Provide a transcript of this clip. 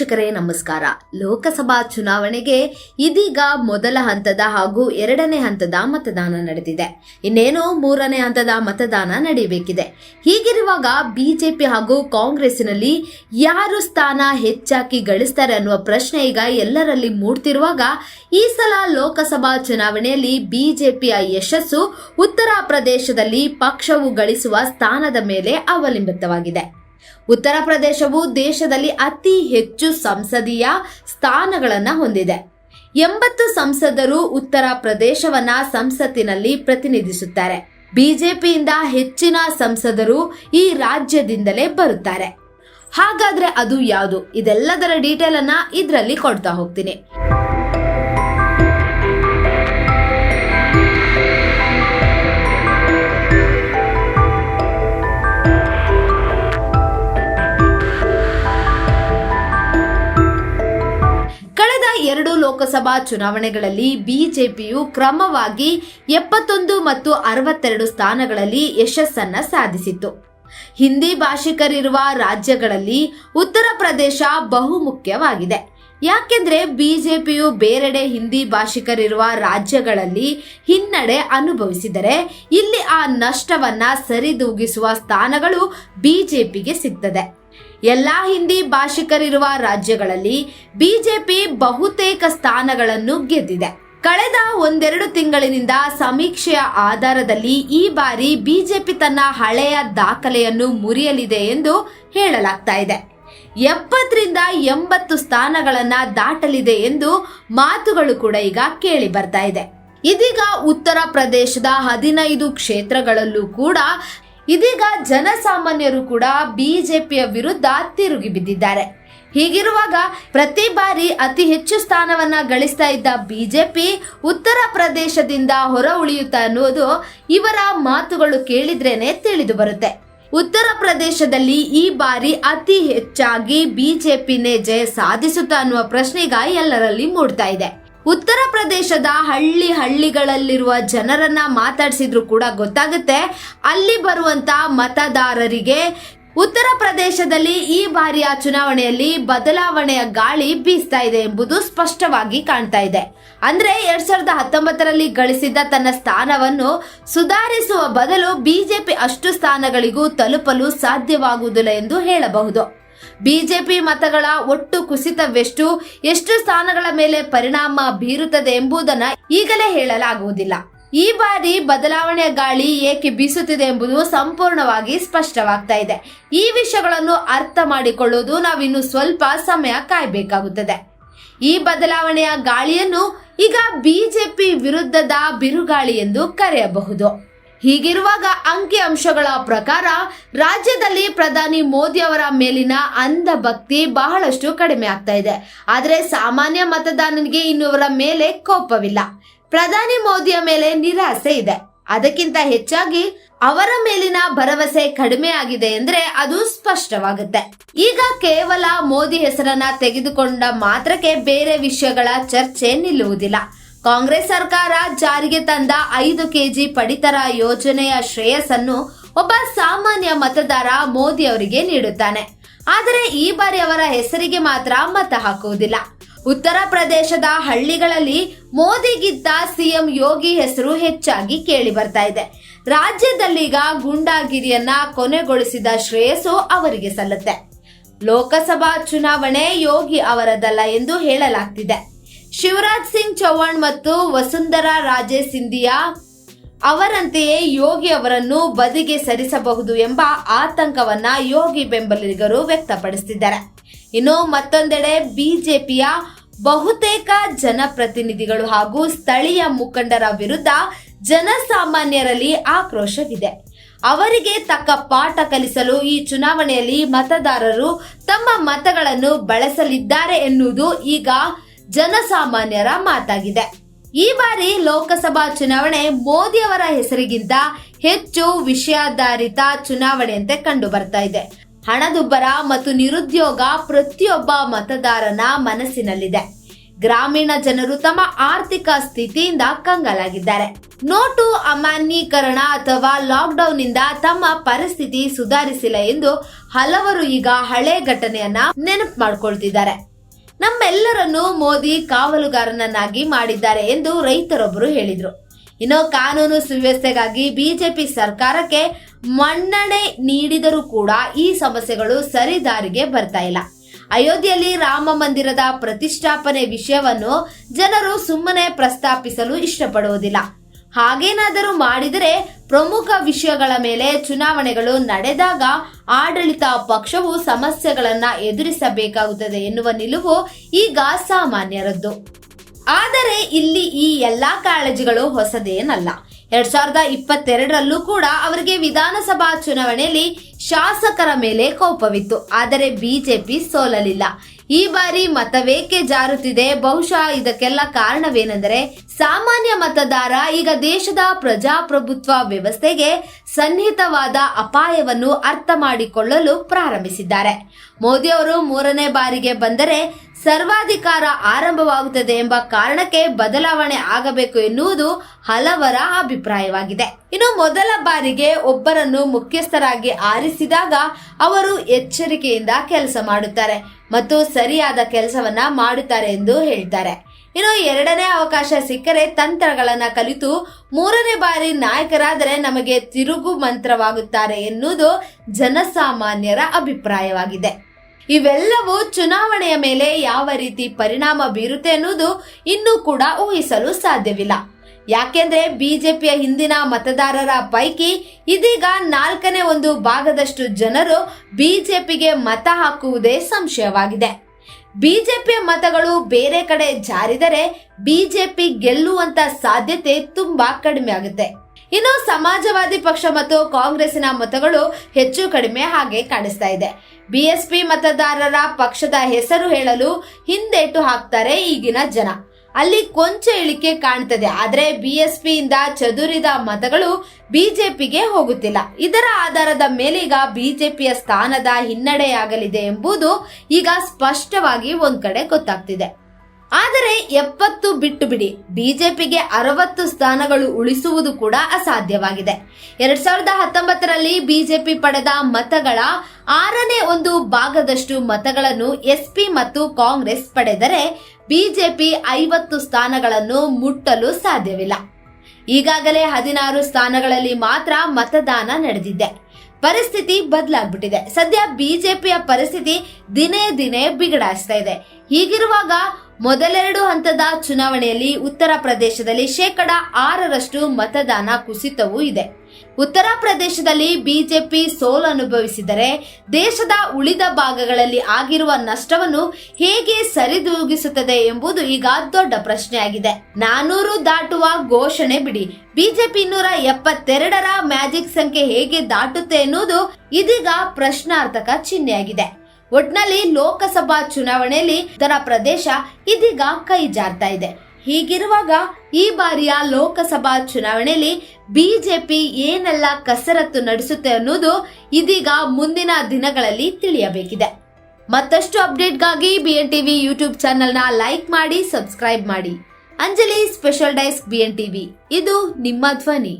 ವೀಕ್ಷಕರೇ, ನಮಸ್ಕಾರ. ಲೋಕಸಭಾ ಚುನಾವಣೆಗೆ ಇದೀಗ ಮೊದಲ ಹಂತದ ಹಾಗೂ ಎರಡನೇ ಹಂತದ ಮತದಾನ ನಡೆದಿದೆ. ಇನ್ನೇನು ಮೂರನೇ ಹಂತದ ಮತದಾನ ನಡೆಯಬೇಕಿದೆ. ಹೀಗಿರುವಾಗ ಬಿಜೆಪಿ ಹಾಗೂ ಕಾಂಗ್ರೆಸ್ನಲ್ಲಿ ಯಾರು ಸ್ಥಾನ ಹೆಚ್ಚಾಗಿ ಗಳಿಸ್ತಾರೆ ಅನ್ನುವ ಪ್ರಶ್ನೆ ಈಗ ಎಲ್ಲರಲ್ಲಿ ಮೂಡ್ತಿರುವಾಗ ಈ ಸಲ ಲೋಕಸಭಾ ಚುನಾವಣೆಯಲ್ಲಿ ಬಿಜೆಪಿಯ ಯಶಸ್ಸು ಉತ್ತರ ಪ್ರದೇಶದಲ್ಲಿ ಪಕ್ಷವು ಗಳಿಸುವ ಸ್ಥಾನದ ಮೇಲೆ ಅವಲಂಬಿತವಾಗಿದೆ. ಉತ್ತರ ಪ್ರದೇಶವು ದೇಶದಲ್ಲಿ ಅತಿ ಹೆಚ್ಚು ಸಂಸದೀಯ ಸ್ಥಾನಗಳನ್ನು ಹೊಂದಿದೆ. ಎಂಬತ್ತು ಸಂಸದರು ಉತ್ತರ ಪ್ರದೇಶವನ್ನ ಸಂಸತ್ತಿನಲ್ಲಿ ಪ್ರತಿನಿಧಿಸುತ್ತಾರೆ. ಬಿಜೆಪಿಯಿಂದ ಹೆಚ್ಚಿನ ಸಂಸದರು ಈ ರಾಜ್ಯದಿಂದಲೇ ಬರುತ್ತಾರೆ. ಹಾಗಾದ್ರೆ ಅದು ಯಾವುದು? ಇದೆಲ್ಲದರ ಡೀಟೇಲ್ ಅನ್ನ ಇದರಲ್ಲಿ ಕೊಡ್ತಾ ಹೋಗ್ತೀನಿ. ಲೋಕಸಭಾ ಚುನಾವಣೆಗಳಲ್ಲಿ ಬಿಜೆಪಿಯು ಕ್ರಮವಾಗಿ ಎಪ್ಪತ್ತೊಂದು ಮತ್ತು ಅರವತ್ತೆರಡು ಸ್ಥಾನಗಳಲ್ಲಿ ಯಶಸ್ಸನ್ನ ಸಾಧಿಸಿತ್ತು. ಹಿಂದಿ ಭಾಷಿಕರಿರುವ ರಾಜ್ಯಗಳಲ್ಲಿ ಉತ್ತರ ಪ್ರದೇಶ ಬಹುಮುಖ್ಯವಾಗಿದೆ. ಯಾಕೆಂದ್ರೆ ಬಿಜೆಪಿಯು ಬೇರೆಡೆ ಹಿಂದಿ ಭಾಷಿಕರಿರುವ ರಾಜ್ಯಗಳಲ್ಲಿ ಹಿನ್ನಡೆ ಅನುಭವಿಸಿದರೆ ಇಲ್ಲಿ ಆ ನಷ್ಟವನ್ನ ಸರಿದೂಗಿಸುವ ಸ್ಥಾನಗಳು ಬಿಜೆಪಿಗೆ ಸಿಗ್ತದೆ. ಎಲ್ಲಾ ಹಿಂದಿ ಭಾಷಿಕರಿರುವ ರಾಜ್ಯಗಳಲ್ಲಿ ಬಿಜೆಪಿ ಬಹುತೇಕ ಸ್ಥಾನಗಳನ್ನು ಗೆದ್ದಿದೆ. ಕಳೆದ ಒಂದೆರಡು ತಿಂಗಳಿನಿಂದ ಸಮೀಕ್ಷೆಯ ಆಧಾರದಲ್ಲಿ ಈ ಬಾರಿ ಬಿಜೆಪಿ ತನ್ನ ಹಳೆಯ ದಾಖಲೆಯನ್ನು ಮುರಿಯಲಿದೆ ಎಂದು ಹೇಳಲಾಗ್ತಾ ಇದೆ. ಎಪ್ಪತ್ತರಿಂದ ಎಂಬತ್ತು ಸ್ಥಾನಗಳನ್ನ ದಾಟಲಿದೆ ಎಂದು ಮಾತುಗಳು ಕೂಡ ಈಗ ಕೇಳಿ ಬರ್ತಾ ಇದೆ. ಇದೀಗ ಉತ್ತರ ಪ್ರದೇಶದ ಹದಿನೈದು ಕ್ಷೇತ್ರಗಳಲ್ಲೂ ಕೂಡ ಇದೀಗ ಜನಸಾಮಾನ್ಯರು ಕೂಡ ಬಿಜೆಪಿಯ ವಿರುದ್ಧ ತಿರುಗಿ ಬಿದ್ದಿದ್ದಾರೆ. ಹೀಗಿರುವಾಗ ಪ್ರತಿ ಬಾರಿ ಅತಿ ಹೆಚ್ಚು ಸ್ಥಾನವನ್ನ ಗಳಿಸ್ತಾ ಇದ್ದ ಬಿಜೆಪಿ ಉತ್ತರ ಪ್ರದೇಶದಿಂದ ಹೊರ ಉಳಿಯುತ್ತಾ ಅನ್ನುವುದು ಇವರ ಮಾತುಗಳು ಕೇಳಿದ್ರೇನೆ ತಿಳಿದು ಬರುತ್ತೆ. ಉತ್ತರ ಪ್ರದೇಶದಲ್ಲಿ ಈ ಬಾರಿ ಅತಿ ಹೆಚ್ಚಾಗಿ ಬಿಜೆಪಿನೇ ಜಯ ಸಾಧಿಸುತ್ತಾ ಅನ್ನುವ ಪ್ರಶ್ನೆಗ ಎಲ್ಲರಲ್ಲಿ ಮೂಡ್ತಾ ಇದೆ. ಉತ್ತರ ಪ್ರದೇಶದ ಹಳ್ಳಿ ಹಳ್ಳಿಗಳಲ್ಲಿರುವ ಜನರನ್ನ ಮಾತಾಡಿಸಿದ್ರು ಕೂಡ ಗೊತ್ತಾಗುತ್ತೆ. ಅಲ್ಲಿ ಬರುವಂತ ಮತದಾರರಿಗೆ ಉತ್ತರ ಪ್ರದೇಶದಲ್ಲಿ ಈ ಬಾರಿಯ ಚುನಾವಣೆಯಲ್ಲಿ ಬದಲಾವಣೆಯ ಗಾಳಿ ಬೀಸ್ತಾ ಇದೆ ಎಂಬುದು ಸ್ಪಷ್ಟವಾಗಿ ಕಾಣ್ತಾ ಇದೆ. ಅಂದ್ರೆ ಎರಡ್ ಸಾವಿರದ ಹತ್ತೊಂಬತ್ತರಲ್ಲಿ ಗಳಿಸಿದ್ದ ತನ್ನ ಸ್ಥಾನವನ್ನು ಸುಧಾರಿಸುವ ಬದಲು ಬಿಜೆಪಿ ಅಷ್ಟು ಸ್ಥಾನಗಳಿಗೂ ತಲುಪಲು ಸಾಧ್ಯವಾಗುವುದಿಲ್ಲ ಎಂದು ಹೇಳಬಹುದು. ಬಿಜೆಪಿ ಮತಗಳ ಒಟ್ಟು ಕುಸಿತವೆಷ್ಟು, ಎಷ್ಟು ಸ್ಥಾನಗಳ ಮೇಲೆ ಪರಿಣಾಮ ಬೀರುತ್ತದೆ ಎಂಬುದನ್ನ ಈಗಲೇ ಹೇಳಲಾಗುವುದಿಲ್ಲ. ಈ ಬಾರಿ ಬದಲಾವಣೆಯ ಗಾಳಿ ಏಕೆ ಬೀಸುತ್ತಿದೆ ಎಂಬುದು ಸಂಪೂರ್ಣವಾಗಿ ಸ್ಪಷ್ಟವಾಗ್ತಾ ಇದೆ. ಈ ವಿಷಯಗಳನ್ನು ಅರ್ಥ ಮಾಡಿಕೊಳ್ಳುವುದು ನಾವಿನ್ನು ಸ್ವಲ್ಪ ಸಮಯ ಕಾಯಬೇಕಾಗುತ್ತದೆ. ಈ ಬದಲಾವಣೆಯ ಗಾಳಿಯನ್ನು ಈಗ ಬಿಜೆಪಿ ವಿರುದ್ಧದ ಬಿರುಗಾಳಿ ಎಂದು ಕರೆಯಬಹುದು. ಹೀಗಿರುವಾಗ ಅಂಕಿ ಅಂಶಗಳ ಪ್ರಕಾರ ರಾಜ್ಯದಲ್ಲಿ ಪ್ರಧಾನಿ ಮೋದಿ ಅವರ ಮೇಲಿನ ಅಂಧ ಭಕ್ತಿ ಬಹಳಷ್ಟು ಕಡಿಮೆ ಆಗ್ತಾ ಇದೆ. ಆದರೆ ಸಾಮಾನ್ಯ ಮತದಾನನಿಗೆ ಇನ್ನು ಅವರ ಮೇಲೆ ಕೋಪವಿಲ್ಲ. ಪ್ರಧಾನಿ ಮೋದಿಯ ಮೇಲೆ ನಿರಾಸೆ ಇದೆ. ಅದಕ್ಕಿಂತ ಹೆಚ್ಚಾಗಿ ಅವರ ಮೇಲಿನ ಭರವಸೆ ಕಡಿಮೆ ಆಗಿದೆ ಅಂದ್ರೆ ಅದು ಸ್ಪಷ್ಟವಾಗುತ್ತೆ. ಈಗ ಕೇವಲ ಮೋದಿ ಹೆಸರನ್ನ ತೆಗೆದುಕೊಂಡ ಮಾತ್ರಕ್ಕೆ ಬೇರೆ ವಿಷಯಗಳ ಚರ್ಚೆ ನಿಲ್ಲುವುದಿಲ್ಲ. ಕಾಂಗ್ರೆಸ್ ಸರ್ಕಾರ ಜಾರಿಗೆ ತಂದ ಐದು ಕೆಜಿ ಪಡಿತರ ಯೋಜನೆಯ ಶ್ರೇಯಸ್ಸನ್ನು ಒಬ್ಬ ಸಾಮಾನ್ಯ ಮತದಾರ ಮೋದಿ ಅವರಿಗೆ ನೀಡುತ್ತಾನೆ. ಆದರೆ ಈ ಬಾರಿ ಅವರ ಹೆಸರಿಗೆ ಮಾತ್ರ ಮತ ಹಾಕುವುದಿಲ್ಲ. ಉತ್ತರ ಪ್ರದೇಶದ ಹಳ್ಳಿಗಳಲ್ಲಿ ಮೋದಿಗಿದ್ದ ಸಿಎಂ ಯೋಗಿ ಹೆಸರು ಹೆಚ್ಚಾಗಿ ಕೇಳಿ ಬರ್ತಾ ಇದೆ. ರಾಜ್ಯದಲ್ಲೀಗ ಗುಂಡಾಗಿರಿಯನ್ನ ಕೊನೆಗೊಳಿಸಿದ ಶ್ರೇಯಸ್ಸು ಅವರಿಗೆ ಸಲ್ಲುತ್ತೆ. ಲೋಕಸಭಾ ಚುನಾವಣೆ ಯೋಗಿ ಅವರದಲ್ಲ ಎಂದು ಹೇಳಲಾಗ್ತಿದೆ. ಶಿವರಾಜ್ ಸಿಂಗ್ ಚೌಹಾಣ್ ಮತ್ತು ವಸುಂಧರಾ ರಾಜೇ ಸಿಂಧಿಯಾ ಅವರಂತೆಯೇ ಯೋಗಿ ಅವರನ್ನು ಬದಿಗೆ ಸರಿಸಬಹುದು ಎಂಬ ಆತಂಕವನ್ನ ಯೋಗಿ ಬೆಂಬಲಿಗರು ವ್ಯಕ್ತಪಡಿಸುತ್ತಿದ್ದಾರೆ ಇನ್ನು ಮತ್ತೊಂದೆಡೆ ಬಿಜೆಪಿಯ ಬಹುತೇಕ ಜನಪ್ರತಿನಿಧಿಗಳು ಹಾಗೂ ಸ್ಥಳೀಯ ಮುಖಂಡರ ವಿರುದ್ಧ ಜನಸಾಮಾನ್ಯರಲ್ಲಿ ಆಕ್ರೋಶವಿದೆ. ಅವರಿಗೆ ತಕ್ಕ ಪಾಠ ಕಲಿಸಲು ಈ ಚುನಾವಣೆಯಲ್ಲಿ ಮತದಾರರು ತಮ್ಮ ಮತಗಳನ್ನು ಬಳಸಲಿದ್ದಾರೆ ಎನ್ನುವುದು ಈಗ ಜನಸಾಮಾನ್ಯರ ಮಾತಾಗಿದೆ. ಈ ಬಾರಿ ಲೋಕಸಭಾ ಚುನಾವಣೆ ಮೋದಿ ಅವರ ಹೆಸರಿಗಿಂತ ಹೆಚ್ಚು ವಿಷಯಾಧಾರಿತ ಚುನಾವಣೆಯಂತೆ ಕಂಡು ಬರ್ತಾ ಇದೆ. ಹಣದುಬ್ಬರ ಮತ್ತು ನಿರುದ್ಯೋಗ ಪ್ರತಿಯೊಬ್ಬ ಮತದಾರನ ಮನಸ್ಸಿನಲ್ಲಿದೆ. ಗ್ರಾಮೀಣ ಜನರು ತಮ್ಮ ಆರ್ಥಿಕ ಸ್ಥಿತಿಯಿಂದ ಕಂಗಾಲಾಗಿದ್ದಾರೆ. ನೋಟು ಅಮಾನ್ಯೀಕರಣ ಅಥವಾ ಲಾಕ್ಡೌನ್ನಿಂದ ತಮ್ಮ ಪರಿಸ್ಥಿತಿ ಸುಧಾರಿಸಿಲ್ಲ ಎಂದು ಹಲವರು ಈಗ ಹಳೆ ಘಟನೆಯನ್ನ ನೆನಪು ಮಾಡ್ಕೊಳ್ತಿದ್ದಾರೆ. ನಮ್ಮೆಲ್ಲರನ್ನು ಮೋದಿ ಕಾವಲುಗಾರನನ್ನಾಗಿ ಮಾಡಿದ್ದಾರೆ ಎಂದು ರೈತರೊಬ್ಬರು ಹೇಳಿದರು. ಇನ್ನು ಕಾನೂನು ಸುವ್ಯವಸ್ಥೆಗಾಗಿ ಬಿಜೆಪಿ ಸರ್ಕಾರಕ್ಕೆ ಮನ್ನಣೆ ನೀಡಿದರೂ ಕೂಡ ಈ ಸಮಸ್ಯೆಗಳು ಸರಿದಾರಿಗೆ ಬರ್ತಾ ಇಲ್ಲ. ಅಯೋಧ್ಯೆಯಲ್ಲಿ ರಾಮ ಮಂದಿರದ ಪ್ರತಿಷ್ಠಾಪನೆ ವಿಷಯವನ್ನು ಜನರು ಸುಮ್ಮನೆ ಪ್ರಸ್ತಾಪಿಸಲು ಇಷ್ಟಪಡುವುದಿಲ್ಲ. ಹಾಗೇನಾದರೂ ಮಾಡಿದರೆ ಪ್ರಮುಖ ವಿಷಯಗಳ ಮೇಲೆ ಚುನಾವಣೆಗಳು ನಡೆದಾಗ ಆಡಳಿತ ಪಕ್ಷವು ಸಮಸ್ಯೆಗಳನ್ನು ಎದುರಿಸಬೇಕಾಗುತ್ತದೆ ಎನ್ನುವ ನಿಲುವು ಈಗ ಸಾಮಾನ್ಯರದ್ದು. ಆದರೆ ಇಲ್ಲಿ ಈ ಎಲ್ಲಾ ಕಾಳಜಿಗಳು ಹೊಸದೇನಲ್ಲ. ಎರಡ್ ಸಾವಿರದ ಇಪ್ಪತ್ತೆರಡರಲ್ಲೂ ಕೂಡ ಅವರಿಗೆ ವಿಧಾನಸಭಾ ಚುನಾವಣೆಯಲ್ಲಿ ಶಾಸಕರ ಮೇಲೆ ಕೋಪವಿತ್ತು, ಆದರೆ ಬಿಜೆಪಿ ಸೋಲಲಿಲ್ಲ. ಈ ಬಾರಿ ಮತವೇಕೆ ಜಾರುತ್ತಿದೆ? ಬಹುಶಃ ಇದಕ್ಕೆಲ್ಲ ಕಾರಣವೇನೆಂದರೆ ಸಾಮಾನ್ಯ ಮತದಾರ ಈಗ ದೇಶದ ಪ್ರಜಾಪ್ರಭುತ್ವ ವ್ಯವಸ್ಥೆಗೆ ಸನ್ನಿಹಿತವಾದ ಅಪಾಯವನ್ನು ಅರ್ಥ ಮಾಡಿಕೊಳ್ಳಲು ಪ್ರಾರಂಭಿಸಿದ್ದಾರೆ. ಮೋದಿ ಅವರು ಮೂರನೇ ಬಾರಿಗೆ ಬಂದರೆ ಸರ್ವಾಧಿಕಾರ ಆರಂಭವಾಗುತ್ತದೆ ಎಂಬ ಕಾರಣಕ್ಕೆ ಬದಲಾವಣೆ ಆಗಬೇಕು ಎನ್ನುವುದು ಹಲವರ ಅಭಿಪ್ರಾಯವಾಗಿದೆ. ಇನ್ನು ಮೊದಲ ಬಾರಿಗೆ ಒಬ್ಬರನ್ನು ಮುಖ್ಯಸ್ಥರಾಗಿ ಆರಿಸಿದಾಗ ಅವರು ಎಚ್ಚರಿಕೆಯಿಂದ ಕೆಲಸ ಮಾಡುತ್ತಾರೆ ಮತ್ತು ಸರಿಯಾದ ಕೆಲಸವನ್ನ ಮಾಡುತ್ತಾರೆ ಎಂದು ಹೇಳ್ತಾರೆ. ಇನ್ನು ಎರಡನೇ ಅವಕಾಶ ಸಿಕ್ಕರೆ ತಂತ್ರಗಳನ್ನ ಕಲಿತು ಮೂರನೇ ಬಾರಿ ನಾಯಕರಾದರೆ ನಮಗೆ ತಿರುಗು ಮಂತ್ರವಾಗುತ್ತಾರೆ ಎನ್ನುವುದು ಜನಸಾಮಾನ್ಯರ ಅಭಿಪ್ರಾಯವಾಗಿದೆ. ಇವೆಲ್ಲವೂ ಚುನಾವಣೆಯ ಮೇಲೆ ಯಾವ ರೀತಿ ಪರಿಣಾಮ ಬೀರುತ್ತೆ ಅನ್ನೋದು ಇನ್ನೂ ಕೂಡ ಊಹಿಸಲು ಸಾಧ್ಯವಿಲ್ಲ. ಯಾಕೆಂದ್ರೆ ಬಿಜೆಪಿಯ ಹಿಂದಿನ ಮತದಾರರ ಪೈಕಿ ಇದೀಗ ನಾಲ್ಕನೇ ಒಂದು ಭಾಗದಷ್ಟು ಜನರು ಬಿಜೆಪಿಗೆ ಮತ ಹಾಕುವುದೇ ಸಂಶಯವಾಗಿದೆ. ಬಿಜೆಪಿಯ ಮತಗಳು ಬೇರೆ ಕಡೆ ಜಾರಿದರೆ ಬಿಜೆಪಿ ಗೆಲ್ಲುವಂತ ಸಾಧ್ಯತೆ ತುಂಬಾ ಕಡಿಮೆ ಆಗುತ್ತೆ. ಇನ್ನು ಸಮಾಜವಾದಿ ಪಕ್ಷ ಮತ್ತು ಕಾಂಗ್ರೆಸ್ಸಿನ ಮತಗಳು ಹೆಚ್ಚು ಕಡಿಮೆ ಹಾಗೆ ಕಾಣಿಸ್ತಾ ಇದೆ. ಬಿಎಸ್ಪಿ ಮತದಾರರ ಪಕ್ಷದ ಹೆಸರು ಹೇಳಲು ಹಿಂದೇಟು ಹಾಕ್ತಾರೆ ಈಗಿನ ಜನ. ಅಲ್ಲಿ ಕೊಂಚ ಇಳಿಕೆ ಕಾಣ್ತದೆ, ಆದ್ರೆ ಬಿಎಸ್ಪಿ ಇಂದ ಚದುರಿದ ಮತಗಳು ಬಿಜೆಪಿಗೆ ಹೋಗುತ್ತಿಲ್ಲ. ಇದರ ಆಧಾರದ ಮೇಲೀಗ ಬಿಜೆಪಿಯ ಸ್ಥಾನದ ಹಿನ್ನಡೆಯಾಗಲಿದೆ ಎಂಬುದು ಈಗ ಸ್ಪಷ್ಟವಾಗಿ ಒಂದ್ ಕಡೆ ಗೊತ್ತಾಗ್ತಿದೆ. ಆದರೆ ಎಪ್ಪತ್ತು ಬಿಟ್ಟು ಬಿಡಿ, ಬಿಜೆಪಿಗೆ ಅರವತ್ತು ಸ್ಥಾನಗಳು ಉಳಿಸುವುದು ಕೂಡ ಅಸಾಧ್ಯವಾಗಿದೆ. ಎರಡ್ ಸಾವಿರದ ಹತ್ತೊಂಬತ್ತರಲ್ಲಿ ಬಿಜೆಪಿ ಪಡೆದ ಮತಗಳ ಆರನೇ ಒಂದು ಭಾಗದಷ್ಟು ಮತಗಳನ್ನು ಎಸ್ಪಿ ಮತ್ತು ಕಾಂಗ್ರೆಸ್ ಪಡೆದರೆ ಬಿಜೆಪಿ ಐವತ್ತು ಸ್ಥಾನಗಳನ್ನು ಮುಟ್ಟಲು ಸಾಧ್ಯವಿಲ್ಲ. ಈಗಾಗಲೇ ಹದಿನಾರು ಸ್ಥಾನಗಳಲ್ಲಿ ಮಾತ್ರ ಮತದಾನ ನಡೆದಿದೆ. ಪರಿಸ್ಥಿತಿ ಬದಲಾಗ್ಬಿಟ್ಟಿದೆ. ಸದ್ಯ ಬಿಜೆಪಿಯ ಪರಿಸ್ಥಿತಿ ದಿನೇ ದಿನೇ ಬಿಗಡಾಯಿಸ್ತಾ ಇದೆ. ಹೀಗಿರುವಾಗ ಮೊದಲೆರಡು ಹಂತದ ಚುನಾವಣೆಯಲ್ಲಿ ಉತ್ತರ ಪ್ರದೇಶದಲ್ಲಿ ಶೇಕಡ ಆರರಷ್ಟು ಮತದಾನ ಕುಸಿತವೂ ಇದೆ. ಉತ್ತರ ಪ್ರದೇಶದಲ್ಲಿ ಬಿಜೆಪಿ ಸೋಲು ಅನುಭವಿಸಿದರೆ ದೇಶದ ಉಳಿದ ಭಾಗಗಳಲ್ಲಿ ಆಗಿರುವ ನಷ್ಟವನ್ನು ಹೇಗೆ ಸರಿದೂಗಿಸುತ್ತದೆ ಎಂಬುದು ಈಗ ದೊಡ್ಡ ಪ್ರಶ್ನೆಯಾಗಿದೆ. ನಾನೂರು ದಾಟುವ ಘೋಷಣೆ ಬಿಡಿ. ಬಿಜೆಪಿ ನೂರ ಎಪ್ಪತ್ತೆರಡರ ಮ್ಯಾಜಿಕ್ ಸಂಖ್ಯೆ ಹೇಗೆ ದಾಟುತ್ತೆ ಎನ್ನುವುದು ಇದೀಗ ಪ್ರಶ್ನಾರ್ಥಕ ಚಿಹ್ನೆಯಾಗಿದೆ. ಒಟ್ನಲ್ಲಿ ಲೋಕಸಭಾ ಚುನಾವಣೆಯಲ್ಲಿ ಉತ್ತರ ಪ್ರದೇಶ ಇದೀಗ ಕೈ ಜಾರ್ತಾ ಇದೆ. ಹೀಗಿರುವಾಗ ಈ ಬಾರಿಯ ಲೋಕಸಭಾ ಚುನಾವಣೆಯಲ್ಲಿ ಬಿಜೆಪಿ ಏನೆಲ್ಲ ಕಸರತ್ತು ನಡೆಸುತ್ತೆ ಅನ್ನೋದು ಇದೀಗ ಮುಂದಿನ ದಿನಗಳಲ್ಲಿ ತಿಳಿಯಬೇಕಿದೆ. ಮತ್ತಷ್ಟು ಅಪ್ಡೇಟ್ಗಾಗಿ ಬಿ ಎನ್ ಟಿವಿ ಯೂಟ್ಯೂಬ್ ಚಾನೆಲ್ನ ಲೈಕ್ ಮಾಡಿ, ಸಬ್ಸ್ಕ್ರೈಬ್ ಮಾಡಿ. Anjali special desk BN TV ಇದು ನಿಮ್ಮ ಧ್ವನಿ.